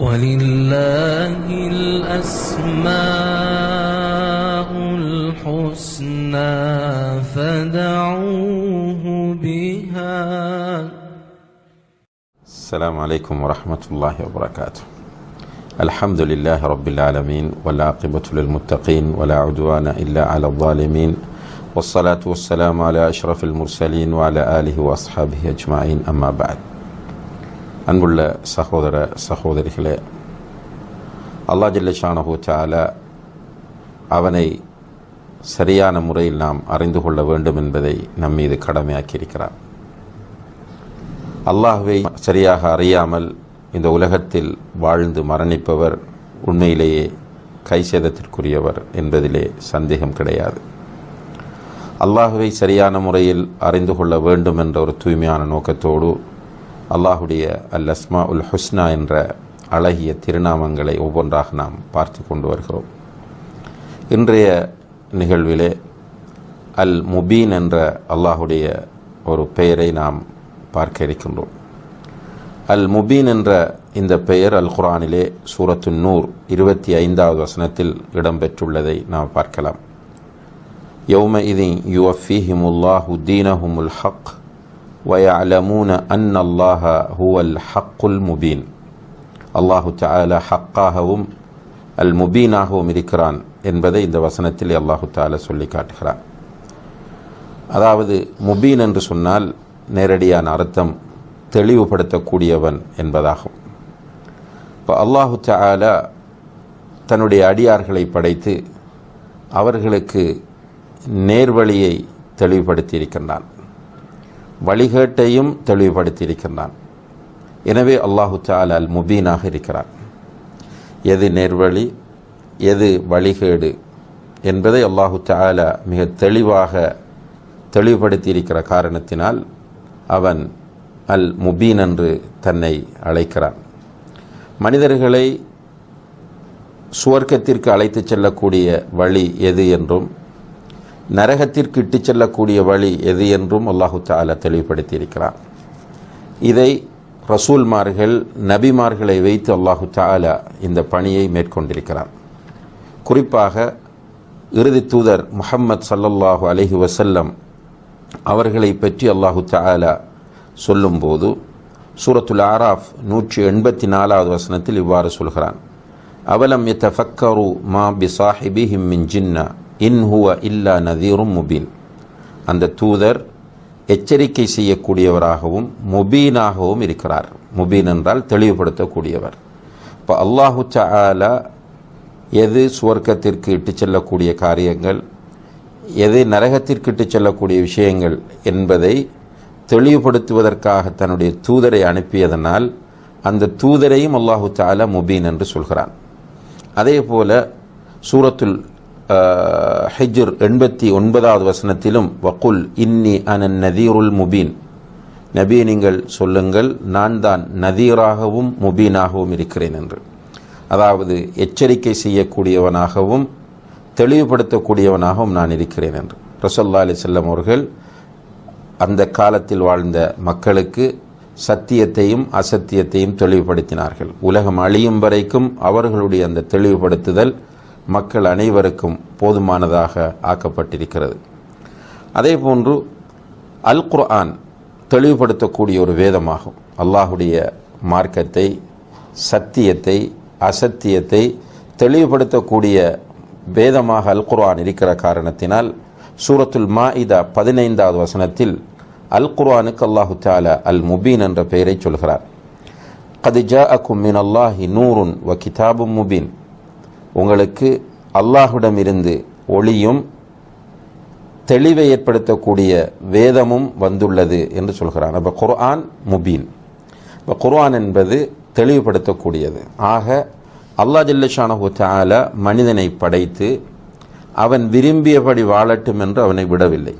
ولله الأسماء الحسنى فدعوه بها. السلام عليكم ورحمة الله وبركاته. الحمد لله رب العالمين والعاقبة للمتقين ولا عدوان إلا على الظالمين والصلاة والسلام على أشرف المرسلين وعلى آله وأصحابه أجمعين أما بعد. அன்புள்ள சகோதர சகோதரிகளே அல்லா ஜில்லஷானஹூ சால அவனை சரியான முறையில் நாம் அறிந்து கொள்ள வேண்டும் என்பதை நம் மீது கடமையாக்கியிருக்கிறார். அல்லாஹுவை சரியாக அறியாமல் இந்த உலகத்தில் வாழ்ந்து மரணிப்பவர் உண்மையிலேயே கைசேதத்திற்குரியவர் என்பதிலே சந்தேகம் கிடையாது. அல்லாஹுவை சரியான முறையில் அறிந்து கொள்ள வேண்டும் என்ற ஒரு தூய்மையான நோக்கத்தோடு அல்லாஹுடைய அல் அஸ்மா உல் ஹுஸ்னா என்ற அழகிய திருநாமங்களை ஒவ்வொன்றாக நாம் பார்த்து கொண்டு வருகிறோம். இன்றைய நிகழ்விலே அல் முபீன் என்ற அல்லாஹுடைய ஒரு பெயரை நாம் பார்க்க இருக்கின்றோம். அல் முபீன் என்ற இந்த பெயர் அல் குரானிலே சூரத்து நூர் இருபத்தி ஐந்தாவது வசனத்தில் இடம்பெற்றுள்ளதை நாம் பார்க்கலாம். யௌம இதின் யுவஃபிஹிமுல்லாஹு தீனஹுமுல் ஹக். ويعلمون أن الله هو الحق المبين அல்லாஹு தாலா ஹக்காகவும் அல் முபீனாகவும் இருக்கிறான் என்பதை இந்த வசனத்தில் அல்லாஹு தாலா சொல்லி காட்டுகிறான் அதாவது முபீன் என்று சொன்னால் நேரடியான அர்த்தம் தெளிவுபடுத்தக்கூடியவன் என்பதாகும் இப்போ அல்லாஹு தாலா தன்னுடைய அடியார்களை படைத்து அவர்களுக்கு நேர்வழியை தெளிவுபடுத்தியிருக்கின்றான் வழிகேட்டையும் தெளிவுபடுத்தியிருக்கின்றான். எனவே அல்லாஹு தாலா அல் முபீனாக இருக்கிறான். எது நேர்வழி எது வழிகேடு என்பதை அல்லாஹு தாலா மிக தெளிவாக தெளிவுபடுத்தியிருக்கிற காரணத்தினால் அவன் அல் முபீன் என்று தன்னை அழைக்கிறான். மனிதர்களை சுவர்க்கத்திற்கு அழைத்து செல்லக்கூடிய வழி எது என்றும் நரகத்திற்கு இட்டு செல்லக்கூடிய வழி எது என்றும் அல்லாஹு தாலா தெளிவுபடுத்தியிருக்கிறார் இதை ரசூல்மார்கள் நபிமார்களை வைத்து அல்லாஹு தாலா இந்த பணியை மேற்கொண்டிருக்கிறார் குறிப்பாக இறுதி தூதர் முஹம்மத் சல்லல்லாஹு அலஹி வசல்லம் அவர்களை பற்றி அல்லாஹு தாலா சொல்லும்போது சூரத்துல் ஆராஃப் நூற்றி எண்பத்தி நாலாவது வசனத்தில் இவ்வாறு சொல்கிறான். அவலம் எத்தஃபக்கரு மா பி சாஹிபிஹிம் மின் ஜின்னா? இன்ஹுவ இல்லா நதீரும் முபீன். அந்த தூதர் எச்சரிக்கை செய்யக்கூடியவராகவும் முபீனாகவும் இருக்கிறார். முபீன் என்றால் தெளிவுபடுத்தக்கூடியவர். இப்போ அல்லாஹு சாலா எது சுவர்க்கத்திற்கு இட்டு செல்லக்கூடிய காரியங்கள் எது நரகத்திற்கு இட்டு செல்லக்கூடிய விஷயங்கள் என்பதை தெளிவுபடுத்துவதற்காக தன்னுடைய தூதரை அனுப்பியதனால் அந்த தூதரையும் அல்லாஹு தாலா முபீன் என்று சொல்கிறான். அதே போல சூரத்துல் ஹிஜ்ர் எண்பத்தி ஒன்பதாவது வசனத்திலும் வக்குல் இன்னி அனன் நதீருல் முபீன் நபி நீங்கள் சொல்லுங்கள் நான் தான் நதீராகவும் முபீனாகவும் இருக்கிறேன் என்று அதாவது எச்சரிக்கை செய்யக்கூடியவனாகவும் தெளிவுபடுத்தக்கூடியவனாகவும் நான் இருக்கிறேன் என்று ரசல்லா அலி செல்லம் அவர்கள் அந்த காலத்தில் வாழ்ந்த மக்களுக்கு சத்தியத்தையும் அசத்தியத்தையும் தெளிவுபடுத்தினார்கள் உலகம் அழியும் வரைக்கும் அவர்களுடைய அந்த தெளிவுபடுத்துதல் மக்கள் அனைவருக்கும் போதுமானதாக ஆக்கப்பட்டிருக்கிறது. அதே போன்று அல் குர்ஆன் தெளிவுபடுத்தக்கூடிய ஒரு வேதமாகும். அல்லாஹுடைய மார்க்கத்தை சத்தியத்தை அசத்தியத்தை தெளிவுபடுத்தக்கூடிய வேதமாக அல் குர்ஆன் இருக்கிற காரணத்தினால் சூரத்துல் மாஇதா பதினைந்தாவது வசனத்தில் அல் குர்ஆனுக்கு அல்லாஹு தாலா அல் முபீன் என்ற பெயரை சொல்கிறார். கதிஜா அக்கும் மின் அல்லாஹி நூறுன் வ கிதாபும் முபீன் உங்களுக்கு அல்லாஹுடமிருந்து ஒளியும் தெளிவை ஏற்படுத்தக்கூடிய வேதமும் வந்துள்ளது என்று சொல்கிறான். அப்போ குர்ஆன் முபீன். இப்போ குர்ஆன் என்பது தெளிவுபடுத்தக்கூடியது. ஆக அல்லா ஜில்லஷானஹு தால மனிதனை படைத்து அவன் விரும்பியபடி வாழட்டும் என்று அவனை விடவில்லை.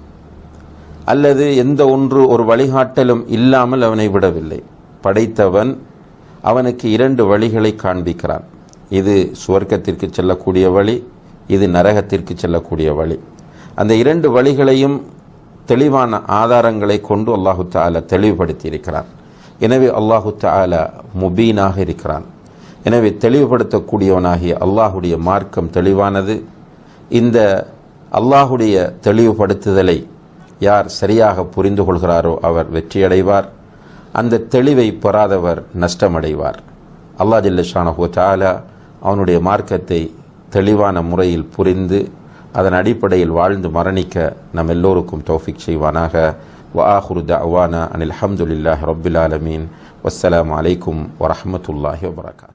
அல்லது எந்த ஒன்று ஒரு வழிகாட்டலும் இல்லாமல் அவனை விடவில்லை. படைத்தவன் அவனுக்கு இரண்டு வழிகளை காண்பிக்கிறான். இது சுவர்க்கத்திற்கு செல்லக்கூடிய வழி இது நரகத்திற்கு செல்லக்கூடிய வழி. அந்த இரண்டு வழிகளையும் தெளிவான ஆதாரங்களை கொண்டு அல்லாஹு தாலா தெளிவுபடுத்தி இருக்கிறான் எனவே அல்லாஹு தாலா முபீனாக இருக்கிறான். எனவே தெளிவுபடுத்தக்கூடியவனாகிய அல்லாஹுடைய மார்க்கம் தெளிவானது. இந்த அல்லாஹுடைய தெளிவுபடுத்துதலை யார் சரியாக புரிந்து கொள்கிறாரோ அவர் வெற்றியடைவார். அந்த தெளிவை பெறாதவர் நஷ்டமடைவார். அல்லா ஜில்லஷானஹு தாலா அவனுடைய மார்க்கத்தை தெளிவான முறையில் புரிந்து அதன் அடிப்படையில் வாழ்ந்து மரணிக்க நம் எல்லோருக்கும் தௌஃபிக் செய்வானாக وآخر دعوانا أن الحمد لله رب العالمين والسلام عليكم ورحمة الله وبركاته